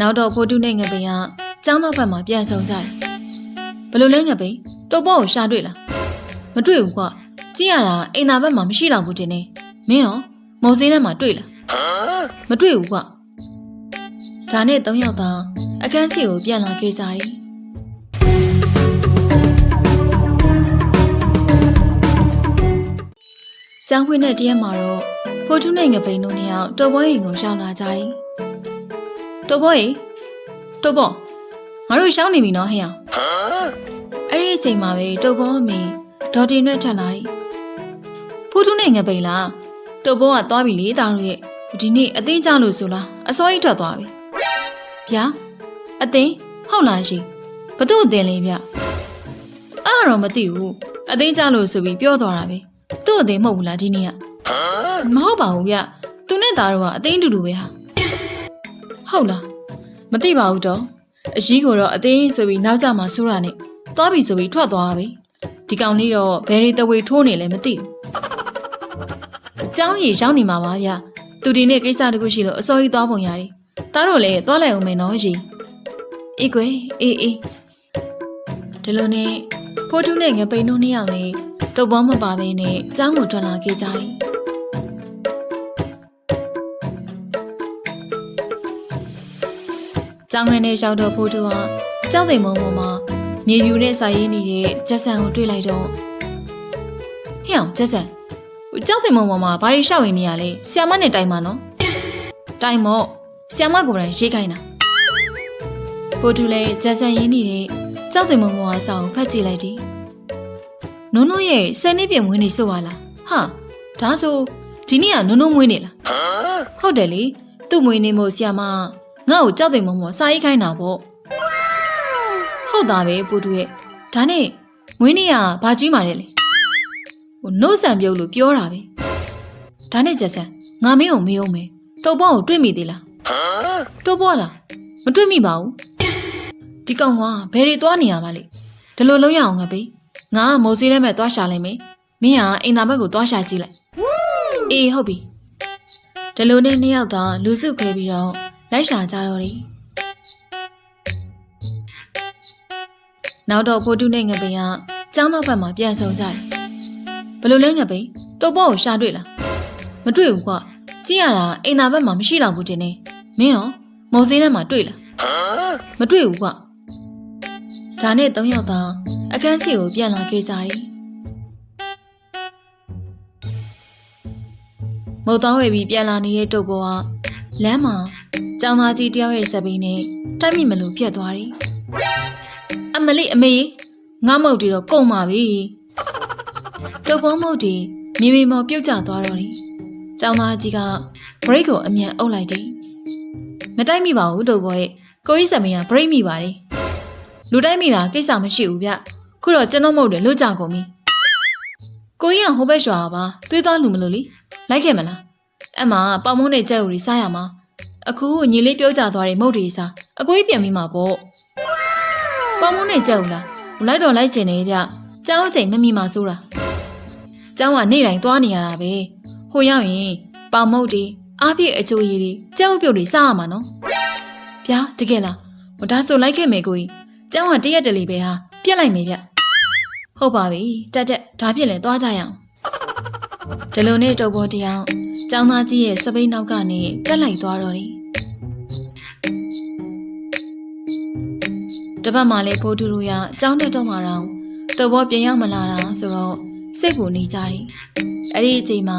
နောက်တော့ဖိုးတုနဲ့ငပိန်ကကျောင်းတော့ဘက်မှာပြန်ဆောင်ကြတယ်ဘယ်လိုလဲငပိန်တုပ်ပေါ်ကိုရှာတွေ့လားမတွေ့ဘူးကွာကြည့်ရတာအိမ်သာဘက်မှာမရှိတော့ဘူးတင်နေမင်းရောမုံစင်းထဲမှာတွေ့လားမတွေ့ဘူးကွာဒါနဲ့၃ယောက်သာအခန်းစီကိုပြန်လာခဲ့ကြတယ်ကျောင်းခွင်းတဲ့တရက်မှာတော့ဖိုးထုနဲ့ငပိန်တို့နှစ်ယောက်တော်ပွဲရင်ကိုရောက်လာကြတယ် တော်ပွဲရင်တော်ဘောငါတို့ရှောင်းနေပြီနော်ဟဲ့အောင်အဲ့ဒီအချိန်မှာပဲတော်ဘောအမေဒေါ်တင်နဲ့ထက်လာတယ်ဖိုးထုနဲ့ငပိန်လားတော်ဘောကသွားပြီလေတားတို့ရဲ့ဒီနေ့အသိကြလို့ဆိုလားအစောကြီးထွက်သွားပြီဗျာအသိဟုတ်လားရှိဘသူ့အသိလေးဗျအဲ့ဒါတော့မသိဘူးအသိကြလို့ဆိုပြီးပြောသွားတာပဲသူ့အသိမဟုတ်ဘူးလားဒီနေ့ကမဟုတ်ပါဘူးဗျသူနဲ့သားတို့ကအသိအတူတူပဲဟာ ဟုတ်လားမသိပါဘူးတော့အရှိကိုတော့အသိဆိုပြီးနောက်ကျမှဆိုးတာနဲ့သွားပြီဆိုပြီးထွက်သွားပြီဒီကောင်လေးတော့ဘယ်ရီတဝေထိုးနေလဲမသိဘူးအเจ้าကြီးရောက်နေမှာပါဗျသူဒီနေ့ကိစ္စတခုရှိလို့အစောကြီးသွားပုံရတယ်သားတို့လည်းသွားလိုက်အောင်မယ်နော်ရီအေးကွယ်အေးအေးဒီလိုနဲ့ဖိုးထုနဲ့ငပိန်တို့နှစ်ယောက်နဲ့တုပ်ပေါ်မပါဘဲနဲ့เจ้าကိုထွက်လာခဲ့ကြတယ် ကျောင်းငယ်နဲ့ရောက်တော့ဖို့တူဟာကျောင်းသိမ်မုံပေါ်မှာမြေယူနဲ့စာရေးနေတဲ့ဂျက်ဆန်ကိုတွေ့လိုက်တော့ဟဲ့အောင်ဂျက်ဆန်ဟိုကျောင်းသိမ်မုံပေါ်မှာဘာတွေရှောက်ရင်းနေရလဲဆီယမနဲ့တိုင်ပါနော်တိုင်မော့ဆီယမကိုယ်တိုင်ရေးခိုင်းတာဖို့တူလည်းဂျက်ဆန်ရင်းနေတဲ့ကျောင်းသိမ်မုံပေါ်ကစာကိုဖတ်ကြည့်လိုက်တယ်နုံနုံရဲ့ဆယ်နှစ်ပြည့်မွေးနေဆိုပါလားဟာဒါဆိုဒီနေ့ကနုံနုံမွေးနေလားဟုတ်တယ်လေသူ့မွေးနေမို့ဆီယမက ငါ့ကိုကြောက်တယ်မမောစာရေးခိုင်းတာပေါ့ဟုတ်တာပဲပူတူရဲ့ဒါနဲ့မွေးနေ့ကဘာကြီးမာလဲလေဟိုနှုတ်ဆန်ပြုတ်လို့ပြောတာပဲဒါနဲ့ချက်ဆန်ငါမင်းကိုမေးအောင်မယ်တုပ်ပေါ်ကိုတွေ့မိသေးလားတုပ်ပေါ်လားမတွေ့မိပါဘူးဒီကောင်ကဘယ်တွေသွားနေရမှာလဲဒီလိုလုံးရအောင်ငါပေးငါကမိုးစည်းထဲမဲ့သွားရှာလိုက်မယ်မင်းကအိမ်သာဘက်ကိုသွားရှာကြည့်လိုက်အေးဟုတ်ပြီဒီလိုနဲ့နှစ်ယောက်သာလူစုခွဲပြီးတော့ လိုက်ရှာကြတော့တယ်နောက်တော့ဖိုးတုနဲ့ငပိန်ကကျောင်းတော့ဘက်မှာပြန်ဆောင်ကြတယ်ဘယ်လိုလဲငပိန်တုပ်ပေါ်ကိုရှာတွေ့လားမတွေ့ဘူးကွာကြည့်ရတာအိမ်သာဘက်မှာမရှိတော့ဘူးတင်နေမင်းရောမုံစင်းထဲမှာတွေ့လားမတွေ့ဘူးကွာဒါနဲ့၃ယောက်သာအခန်းစီကိုပြန်လာခဲ့ကြတယ်မုတ်တောင်းဝယ်ပြီးပြန်လာနေတဲ့တုပ်ပေါ်က လမ်းမှာကျောင်းသားကြီးတယောက်ရဲ့စပင်းနဲ့တိုက်မိမလို့ပြတ်သွားတယ်။အမလေးအမေငါမုတ်တီတော့ကုန်ပါပြီ။တုပ်ပေါင်းမုတ်တီမိမိမော်ပြုတ်ကျသွားတော့တယ်။ကျောင်းသားကြီးကဘရိတ်ကိုအမြန်အုပ်လိုက်တယ်။မတိုက်မိပါဘူးတုပ်ဘောရဲ့ကိုကြီးစပင်းကဘရိတ်မိပါတယ်။လူတိုက်မိတာကိစ္စမရှိဘူးဗျ။ခုတော့ကျွန်တော်မုတ်တယ်လွတ်ကြကုန်ပြီ။ကိုကြီးကဟိုဘက်ရွာပါသွေးသွားလူမလို့လေလိုက်ခဲ့မလား။ အမပေါမုံးနဲ့ကြက်ဥရီစားရမှာ။အခုညီလေးပြောကြသွားတဲ့မုတ်တွေစားအကိုကြီးပြန်ပြီးမှာပေါ့ပေါင်းမုန်းနဲ့ကြောက်လားလိုက်တော့လိုက်ကျင်နေဗျကျောင်းချိန်မမိမှစိုးတာကျောင်းကနေ့တိုင်းသွားနေရတာပဲဟိုရောက်ရင်ပေါင်မုတ်တွေအားပြည့်အချိုရည်တွေကြောက်ပြုတ်တွေစားရမှာနော်ဗျာတကယ်လားဟိုဒါဆိုလိုက်ခဲ့မယ်ကိုကြီးကျောင်းကတရက်တလီပဲဟာပြက်လိုက်မယ်ဗျဟုတ်ပါပြီတက်တက်ဒါဖြစ်ရင်သွားကြရအောင်ဒီလိုနဲ့တော့ဘောတရား ကျောင်းသားကြီးရဲ့စပိန်နောက်ကနေတက်လိုက်သွားတော့တယ်တပတ်မှလည်းဖိုးထူထူရအကြောင်းတက်တော့မှတော့တော်ဘောပြန်ရောက်မလာတာဆိုတော့စိတ်ကိုနေကြတယ်။အဲ့ဒီအချိန်မှာ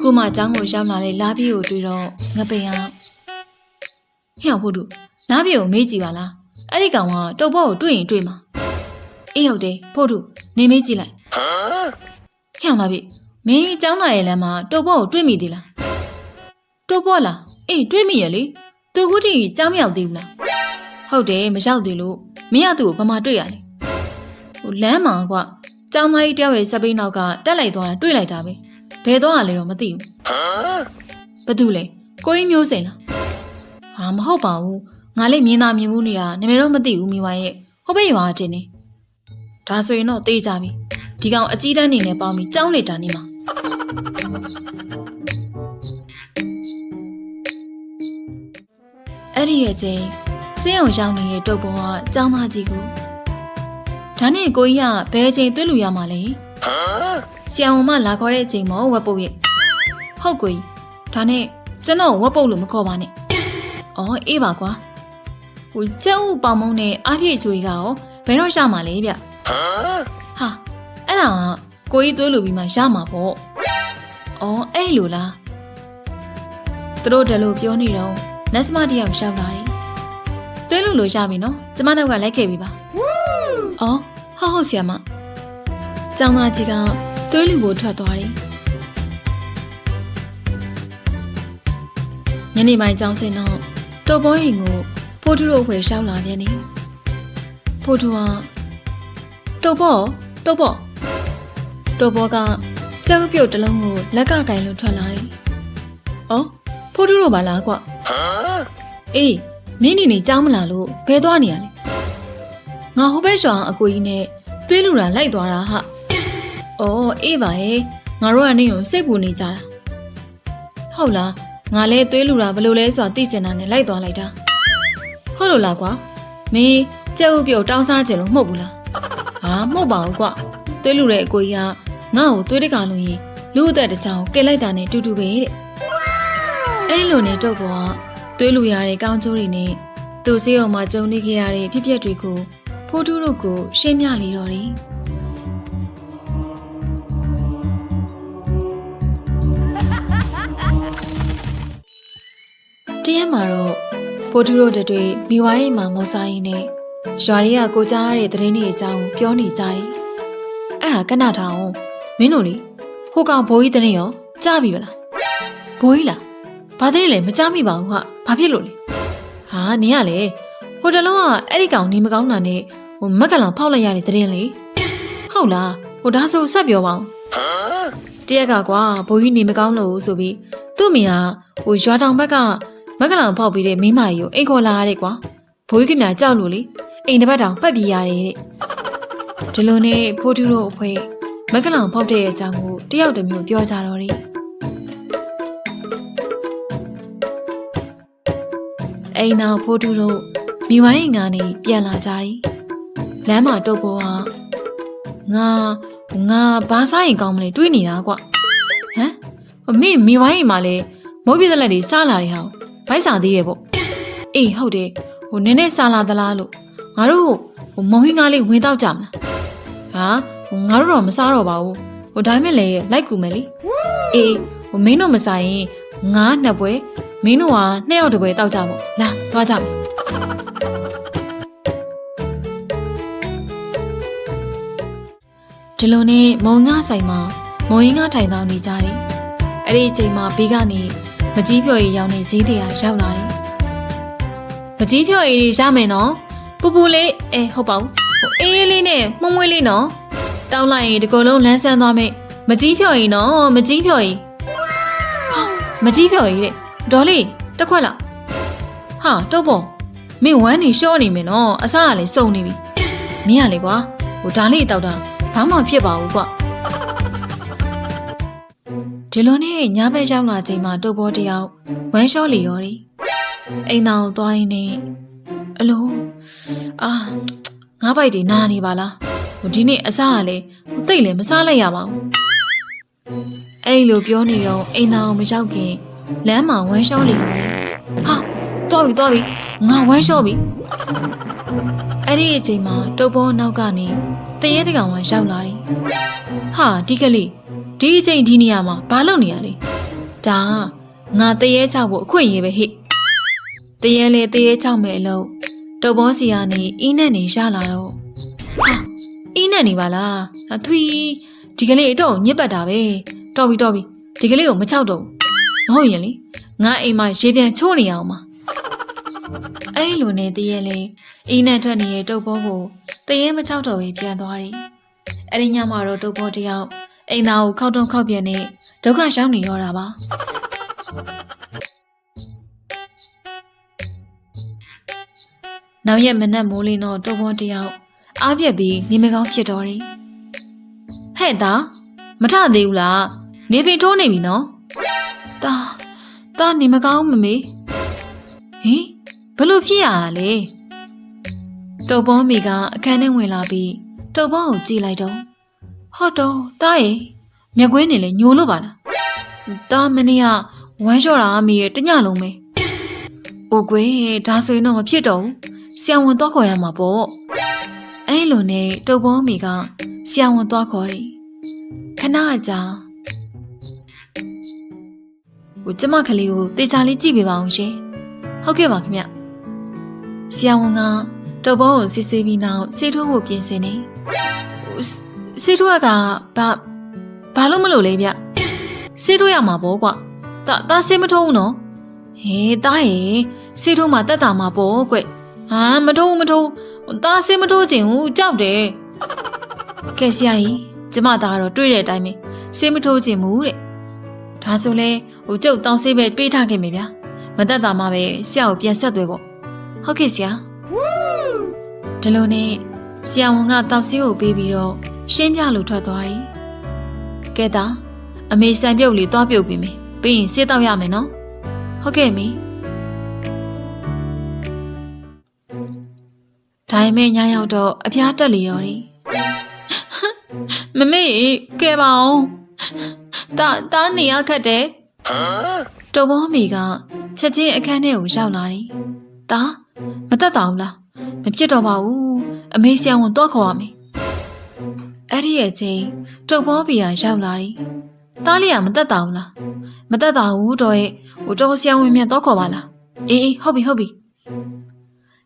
ခုမှအကြောင်းကိုရောက်လာတဲ့လာပြည့်ကိုတွေ့တော့ငပိန်ကဟဲ့အောင်ဖိုးထူလာပြည့်ကိုမေးကြည့်ပါလား။အဲ့ဒီကောင်ကတော်ဘောကိုတွေ့ရင်တွေ့မှာ။အေးဟုတ်တယ်ဖိုးထူနေမေးကြည့်လိုက်။ဟဲ့အောင်လာပြည့် မင်းအကြောင်းလာရဲ့လမ်းမှာတော်ဘောကိုတွေ့မိသေးလား။တော်ဘောလားအေးတွေ့မိရဲ့လေ။သူခုထိကြောင်းမရောက်သေးဘူးလား။ဟုတ်တယ်မရောက်သေးလို့မင်းကသူ့ကိုဘာမှတွေ့ရလဲဟိုလမ်းမှာကွကျောင်းသားကြီးတယောက်ရဲ့စပိန်နောက်ကတက်လိုက်သွားတာတွေ့လိုက်တာပဲဘယ်သွားရလဲတော့မသိဘူးဘာတူလဲကိုကြီးမျိုးစိန်လားဟာမဟုတ်ပါဘူးငါလည်းမြင်သာမြင်မှုနေတာနာမည်တော့မသိဘူးမိမရဲ့ဟိုဘက်ရွာတင်နေဒါဆိုရင်တော့တေးကြပြီဒီကောင်အကြီးတန်းနေနဲ့ပေါင်းပြီးကျောင်းနေတာနေမှာ အဲ့ဒီရဲ့ချင်းစင်းအောင်ရောက်နေတဲ့တုပ်ပေါ်ကចောင်းသားကြီးကိုဒါနဲ့ကိုကြီးကဘယ်အချိန်သွေးလူရမှာလဲဆရာဝန်မလာခေါ်တဲ့အချိန်မောဝက်ပုတ်ရဲ့ဟုတ်ကိုကြီးဒါနဲ့ကျွန်တော်ဝက်ပုတ်လို့မခေါ်ပါနဲ့အော်အေးပါကွာဟိုကျက်ဥပေါင်မုံနဲ့အားပြည့်ချွေကရောဘယ်တော့ရမှာလဲဗျဟာအဲ့ဒါက ကိုကြီးသွေးလူပြီးမှရမှာပေါ့အော်အဲ့လိုလားသူတို့တလို့ပြောနေတော့နတ်စမတယောက်ရှောက်လာတယ်သွေးလူလို့ရပြီနော်ကျမနောက်ကလိုက်ခဲ့ပြီပါအော်ဟုတ်ဟုတ်ဆရာမကျောင်းသားကြီးကသွေးလူကိုထွက်သွားတယ်ညနေပိုင်းကျောင်းစင်တော့တော်ဘောရင်ကိုဖိုးထုတို့ဝယ်ရှောက်လာပြန်နေဖိုးထုကတော်ဘောတော်ဘော တော်ဘောကကြောက်ပြုတ်တစ်လုံးကိုလက်ကကင်လို့ထွက်လာတယ်။အော်ဖိုးထုတို့ပါလားကွ။အေးမင်းနေနေကြောင်းမလာလို့ဘယ်သွားနေရလဲ။ငါဟိုဘက်ရွာအကိုကြီးနဲ့သွေးလူတာလိုက်သွားတာဟာ။အော်အေးပါရဲ့ငါတို့ကနေကိုစိတ်ပူနေကြတာ။ဟုတ်လားငါလဲသွေးလူတာဘယ်လိုလဲဆိုတာသိချင်တာနဲ့လိုက်သွားလိုက်တာ။ဟုတ်လို့လားကွာ။မင်းကြက်ဥပြုတ်တောင်းစားကြလို့မဟုတ်ဘူးလား။ဟာမဟုတ်ပါဘူးကွာ။သွေးလူတဲ့အကိုကြီးက ငါ့ကိုသွေးတကလို့ရင်လူအသက်တစ်ချောင်းကဲလိုက်တာနဲ့တူတူပဲတဲ့။အဲ့လိုနဲ့တုတ်ပေါ်ကသွေးလူရတဲ့ကောင်းကျိုးတွေနဲ့သူစေးအောင်မှာကြုံနေကြရတဲ့ဖြစ်ပျက်တွေကိုဖိုးတူးတို့ကိုရှင်းပြလေတော့တယ်။တရက်မှာတော့ဖိုးတူတို့တတွေမိဝိုင်းမှာမော်ဆိုင်နဲ့ရွာတွေကကိုကြားရတဲ့သတင်းတွေအကြောင်းပြောနေကြတယ်။အဲ့ဟာကနထောင် မင်းတို့လေဟိုကောင်ဘိုးကြီးသတင်းရောကြားပြီဗလား။ဘိုးကြီးလား။ဘာသတင်းလဲမကြားမိပါဘူးဟာ။ဘာဖြစ်လို့လဲ။ဟာနင်ကလေဟိုတလုံးကအဲ့ဒီကောင်နေမကောင်းတာနဲ့ဟိုမက်ကလောင်ဖောက်လိုက်ရတဲ့သတင်းလေ။ဟုတ်လား။ဟိုဒါဆိုဆက်ပြောပါဦး။တရက်ကကွာဘိုးကြီးနေမကောင်းလို့ဆိုပြီးသူ့မိဟာဟိုရွာတောင်ဘက်ကမက်ကလောင်ဖောက်ပြီးတဲ့မိမကြီးကိုအိမ်ခေါ်လာရတဲ့ကွာဘိုးကြီးခင်ဗျာကြောက်လို့လေအိမ်တစ်ပတ်တောင်ပတ်ပြေးရတယ်တဲ့ဒီလိုနဲ့ဖိုးထူးတို့အဖွဲ မက်ကလောင်ဖောက်တဲ့အကြောင်းကိုတယောက်တစ်မျိုးပြောကြတော့တယ်အိမ်နောက်ဖိုးထူးတို့မိဝိုင်းငါနေပြန်လာကြတယ်လမ်းမှာတုတ်ပေါ်ကငါငါဘာစားရင်ကောင်းမလဲတွေးနေတာကွဟမ်မင်းမိဝိုင်းအိမ်မှာလေမိုးပြတဲ့လက်တွေစားလာတယ်ဟောဗိုက်စာသေးတယ်ပေါ့အေးဟုတ်တယ်ဟိုနည်းနည်းစာလာသလားလို့ငါတို့ဟိုမုံဟင်းကားလေးဝင်တော့ကြမလားဟာ ဟိုငါတို့တော့မစားတော့ပါဘူးဟိုဒါမဲ့လေလိုက်ကူမယ်လေအေးဟိုမင်းတို့မစားရင်ငါနှစ်ပွဲမင်းတို့ကနှစ်ယောက်တစ်ပွဲတောက်ကြပေါ့လာသွားကြမယ်ဒီလိုနဲ့မုံငါဆိုင်မှာမုံရင်းကားထိုင်တောင်းနေကြတယ်အဲ့ဒီအချိန်မှာဘေးကနေမကြီးဖြော်ရည်ရောင်းနေဈေးတရားရောက်လာတယ်။မကြီးဖြော်ရည်တွေရမယ်နော်။ပူပူလေးအဲဟုတ်ပါဘူး။ဟိုအေးအေးလေးနဲ့မှုံမွေးလေးနော်။ တောင်းလိုက်ရင်ဒီကုလုံးလန်းဆန်းသွားမယ်။မကြီးဖြော်ရည်နော်မကြီးဖြော်ရည်။ဟာမကြီးဖြော်ရည်တဲ့။ဒေါ်လေးတစ်ခွက်လား။ဟာတော့ပေါ့မင်းဝမ်းနေရှော့နေမယ်နော်။အစားကလည်းစုံနေပြီ။မင်းကလေကွာဟိုဒါလေးတောက်တာဘာမှဖြစ်ပါဘူးကွာ။ဒီလိုနဲ့ညဘက်ရောက်လာချိန်မှာတုပ်ပေါ်တယောက်ဝမ်းလျှောလီရော်တယ်အိမ်တော်သွားရင်းနဲ့အလိုအာငါးပိုက်တွေနာနေပါလားဟို ဒီနေ့အစားကလည်းဟိုတိတ်လည်းမစားလိုက်ရပါဘူးအဲ့လိုပြောနေတော့အိမ်တော်မရောက်ခင်လမ်းမှာဝမ်းလျှောလီရော်တယ်ဟာသွားပြီသွားပြီငါဝမ်းလျှောပြီအဲ့ဒီအချိန်မှာတုပ်ပေါ်နောက်ကနေတရေတကောင်ကရောက်လာတယ်ဟာဒီကလေးဒီအချိန်ဒီနေရာမှာဘာလုပ်နေရလဲဒါကငါတရေချောက်ဖို့အခွင့်အရေးပဲဟိတရေလေတရေချောက်မယ်အလုံးတုပ်ဘောစီကနေအင်းနဲ့နေရလာတော့ဟာ အင်းနဲ့နေပါလားအသွီဒီကလေးတော့ညစ်ပတ်တာပဲတော်ပြီတော်ပြီဒီကလေးကိုမချောက်တော့ဘူးမဟုတ်ရင်လေငါအိမ်မှာရေပြန်ချိုးနေအောင်ပါအဲ့လိုနဲ့တရေလေအင်းနဲ့ထွက်နေတဲ့တုပ်ဘောကိုတရေမချောက်တော့ဘူးပြန်သွားတယ်အဲ့ဒီညမှာတော့တုပ်ဘောတယောက်အိမ်သားကိုခောက်တုံးခောက်ပြန်နေဒုက္ခရှောင်နေရောတာပါနောက်ရက်မနက်မိုးလင်းတော့တုံးပေါ်တယောက် အားပြက်ပြီးနေမကောင်းဖြစ်တော်တယ်ဟဲ့သားမထသေးဘူးလားနေပင်ထိုးနေပြီနော်သားသားနေမကောင်းမမေဟင်ဘလို့ဖြစ်ရလဲတုပ်ပေါ်မိကအခန်းထဲဝင်လာပြီးတုပ်ပေါ်ကိုကြည့်လိုက်တော့ဟောတော့တားရဲ့မျက်ကွင်းနေလေညိုလို့ပါလားတားမနေ့ကဝမ်းလျှော့တာအမေရဲ့တညလုံးပဲ။အိုကွယ်ဒါဆိုရင်တော့မဖြစ်တော့ဘူး။ဆရာဝန်သွားခေါ်ရမှာပေါ့။ အဲလိုနဲ့တုပ်ပေါ်မိကဆရာဝန်သွားခေါ်တယ်။ခဏကြာဟိုကျမကလေးကိုတေချာလေးကြည့်ပေးပါအောင်ရှင်။ဟုတ်ကဲ့ပါခင်ဗျ။ဆရာဝန်ကတုပ်ပေါ်ကိုစစ်ဆေးပြီးနောက်ဆေးထိုးဖို့ပြင်ဆင်နေ။ဟိုဆေးထိုးကဘာဘာလို့မလို့လဲဗျ။ဆေးထိုးရမှာပေါ့ကွာ။ဒါဒါဆေးမထိုးဘူးနော်။ဟေးတားရေဆေးထိုးမှတက်တာမှာပေါ့ကွ။ဟာမထိုးဘူးမထိုး ဘူးဒါဆေးမထိုးချင်ဘူးကြောက်တယ်။ကဲဆရာကြီးကျမသားကတော့တွေ့တဲ့အတိုင်းပဲဆေးမထိုးချင်ဘူးတဲ့။ဒါဆိုလဲဟိုကျုပ်တောင်းဆေးပဲပေးထားခဲ့မယ်ဗျာ။မတက်တာမှပဲဆရာကိုပြန်ဆက်သွဲပေါ့။ဟုတ်ကဲ့ဆရာ။ဒီလိုနဲ့ဆရာဝန်ကတောက်ဆေးကိုပေးပြီးတော့ရှင်းပြလို့ထွက်သွားတယ်။ကဲသားအမေဆန်ပြုတ်လေးသွားပြုတ်ပေးမယ်။ပြီးရင်ဆေးတောက်ရမယ်နော်။ဟုတ်ကဲ့အမေ။ ဒါပေမဲ့ညရောက်တော့အဖျားတက်လီရောတယ်။မမေကဲပါအောင်။တာတာနေရခတ်တယ်။တော်ဘောမီကချက်ချင်းအခန်းထဲကိုရောက်လာတယ်။တာမတက်တာဘူးလား။မပြစ်တော့ပါဘူး။အမေဆရာဝန်တော့ခေါ်ရမယ်။အဲ့ဒီရဲ့ချင်းတော်ဘောဘီကရောက်လာတယ်။တားလေးကမတက်တာဘူးလား။မတက်တာဘူးတော့ရဲ့ဟိုတော်ဆရာဝန်မြန်တော့ခေါ်ပါလား။အေးအေးဟုတ်ပြီဟုတ်ပြီ။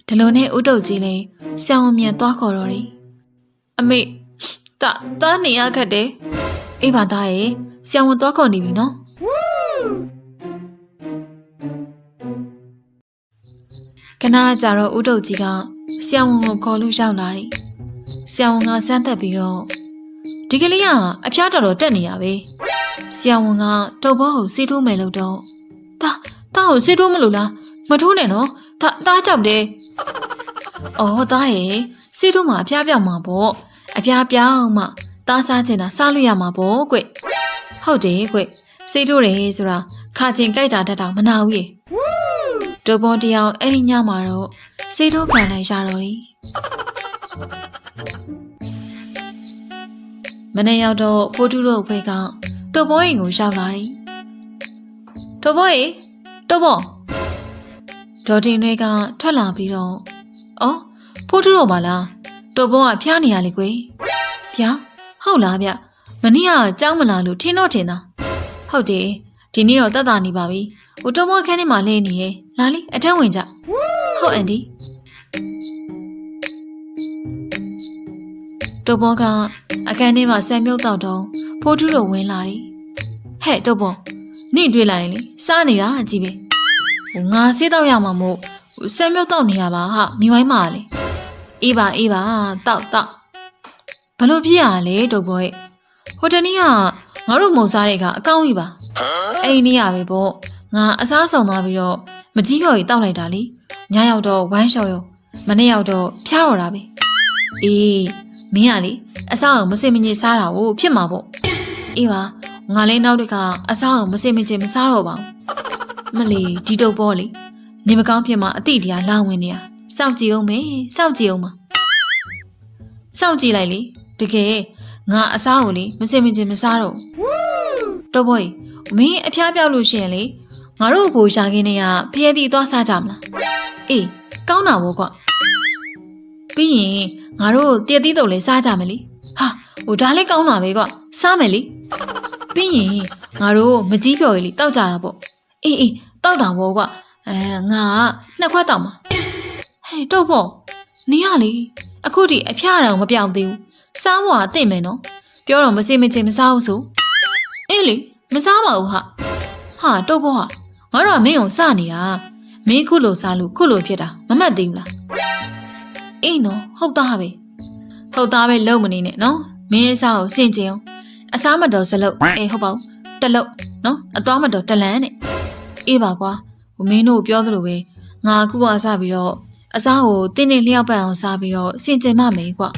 ဒီလိုနဲ့ဥတုတ်ကြီးလေးဆရာဝန်မြန်တော့ခေါ်တော့တယ်။အမေတာတားနေရခတ်တယ်။အေးပါသားရဲ့ဆရာဝန်တော့ခေါ်နေပြီနော်။ခဏကြာတော့ဥတုတ်ကြီးကဆရာဝန်ကိုခေါ်လို့ရောက်လာတယ်။ဆရာဝန်ကစမ်းသက်ပြီးတော့ဒီကလေးကအဖျားတော်တော်တက်နေရပဲ။ဆရာဝန်ကတုပ်ဘောကိုစီးထိုးမယ်လို့တော့တာတာကိုစီးထိုးမလို့လားမထိုးနဲ့နော်တာတာကြောက်တယ်။ အော်တာရဲ့စီးထိုးမှာအဖျားပြောင်းမှာပေါ့အဖျားပြောင်းမှတာစားချင်တာစားလို့ရမှာပေါ့ကွ။ဟုတ်တယ်ကွစီးထိုးတယ်ဆိုတာခါချင်းကြိုက်တာတတ်တာမနာဘူးရေ။တုပ်ဘောတယောက်အဲ့ဒီညမှာတော့စီးထိုးခံလိုက်ရတော့တယ်။မနေ့ရောက်တော့ဖိုးတူတို့ဖေကတုပ်ဘောအိမ်ကိုရောက်လာတယ်။တုပ်ဘောရေတုပ်ဘော ဒေါ်တင်တွေကထွက်လာပြီးတော့အော်ဖိုးတူတို့ပါလားတုပ်ဘောကဖျားနေရလေကွယ်။ဖျားဟုတ်လားဗျမနေ့ကကြောင်းမလာလို့ထင်းတော့ထင်တာဟုတ်တယ်ဒီနေ့တော့တက်တာနေပါပြီဟိုတုပ်ဘောခန်းထဲမှာလဲနေရဲ့လာလေအထက်ဝင်ကြဟုတ်အန်ဒီတုပ်ဘောကအခန်းထဲမှာဆံမြုပ်တော့တော့ဖိုးထူးတို့ဝင်လာတယ်ဟဲ့တုပ်ဘောနေတွေ့လိုက်ရင်လေစားနေတာအကြည့်ပဲဟို ငါဆေးတော့ရမှာမို့ဟိုဆံမြုပ်တော့နေရပါဟာမိဝိုင်းမှာလေအေးပါအေးပါတောက်တောက်ဘလို့ပြရလဲတုပ်ဘောရဲ့ဟိုတနေ့ကငါတို့မုံစားတဲ့ကအကောင်းကြီးပါအဲ့ဒီနေ့ရပဲပေါ့ငါအစားဆောင်သွားပြီးတော့မကြီးပြော်ကြီးတောက်လိုက်တာလေညရောက်တော့ဝမ်းလျှော်ရောမနေ့ရောက်တော့ဖျားတော့တာပဲအေးမင်းကလေအစားအောင်မစင်မငြိစားတာကိုဖြစ်မှာပေါ့အေးပါငါလည်းနောက်တစ်ခါအစားအောင်မစင်မငြိမစားတော့ပါဘူး မလီဒီတုပ်ပေါ်လေနေမကောင်းဖြစ်မှာအတိတရားလာဝင်နေရစောင့်ကြည့်အောင်မေစောင့်ကြည့်အောင်ပါစောင့်ကြည့်လိုက်လေတကယ်ငါအစားကိုလေမစင်မငြိမစားတော့တော့ဘောကြီးမင်းအဖျားပြောက်လို့ရှိရင်လေငါတို့ကိုရှာခင်းနေရဖျဲသီးသွားစားကြမလားအေးကောင်းတာဘောကွပြီးရင်ငါတို့တည့်သီးတုပ်လေးစားကြမယ်လေဟာဟိုဒါလည်းကောင်းတာပဲကွစားမယ်လေပြီးရင်ငါတို့မကြီးပြော်ကြီးလေတောက်ကြတာပေါ့ အေးအေးတောက်တာဘောကွအဲငါကနှစ်ခွက်တောက်မှာဟဲ့တော့ပေါ့နင်ကလေအခုထိအဖျားတောင်မပြောင်းသေးဘူးစားဖို့ကတင့်မယ်နော်ပြောတော့မစေမချင်မစားဘူးဆိုအေးလေမစားပါဘူးဟာဟာတော့ဘောဟာငါတို့ကမင်းကိုစနေတာမင်းခုလိုစားလို့ခုလိုဖြစ်တာမမှတ်သေးဘူးလားအေးနော်ဟုတ်သားပဲဟုတ်သားပဲလုံမနေနဲ့နော်မင်းအစားကိုစင်ကြင်အောင်အစားမတော်စလုတ်အေးဟုတ်ပါဘူးတလုတ်နော်အသွားမတော်တလန်းနဲ့ အေးပါကွာဟိုမင်းတို့ပြောသလိုပဲငါအခုကစားပြီးတော့အစားကိုတင်းတင်းလျောက်ပတ်အောင်စားပြီးတော့စင်ကြင်မမယ်ကွာ